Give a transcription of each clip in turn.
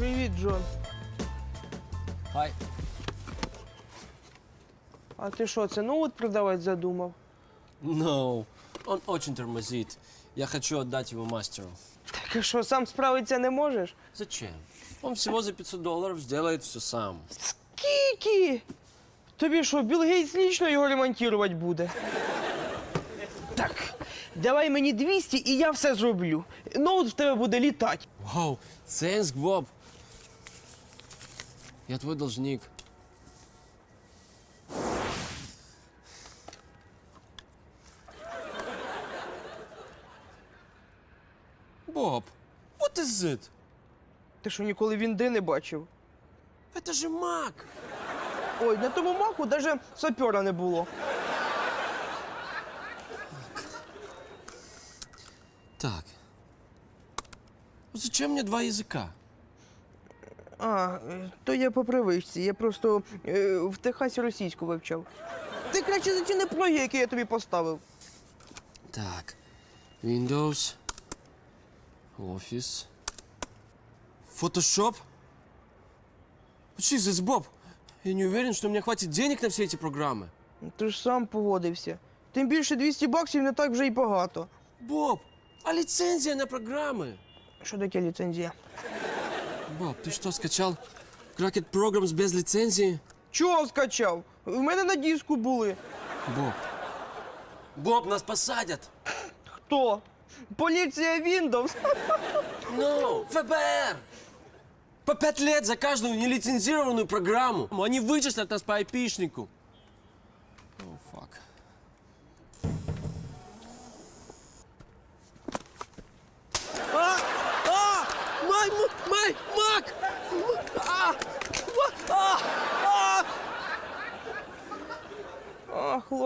Привіт, Джон. Хай. А ти що, це ноут продавати задумав? No, он очень тормозит. Я хочу отдать его мастеру. Так а що, сам справитися не можеш? Зачем? Он всего за 500 долларов сделает все сам. Скільки? Тобі що, Білл Гейтс лічно його ремонтувати буде? Так, давай мені 200 і я все зроблю. Ноут в тебе буде літати. Вау, thanks, Боб. Я твой должник. Боб, what is it? Ти що ніколи вінди не бачив? Это же Мак. Ой, на тому маку навіть сапера не було. Так. Зачем мне два языка? А, е, то я по привичці. Я просто е, в Техасі російську вивчав. Ти краще заціни плоги, які я тобі поставив. Так. Windows. Office. Photoshop. Jesus, Боб, я не уверен, что у меня хватит денег на все эти программы. Ти ж сам погодився. Тим більше 200 баксів не так вже й багато. Боб, а лицензия на программы? Що таке ліцензія? Боб, ты что, скачал Cracket Programs без лицензии? Чого скачав? В мене на диску були. Боб. Боб, нас посадят. Хто? Поліція Windows. Ну, ФБР. По пять лет за каждую нелицензированную программу. Они вычислят нас по айпишнику.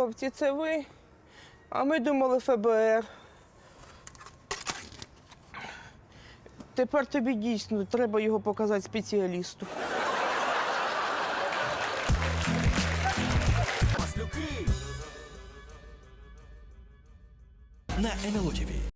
Хлопці, це ви? А ми думали ФБР. Тепер тобі дійсно треба його показати спеціалісту. на НЛО.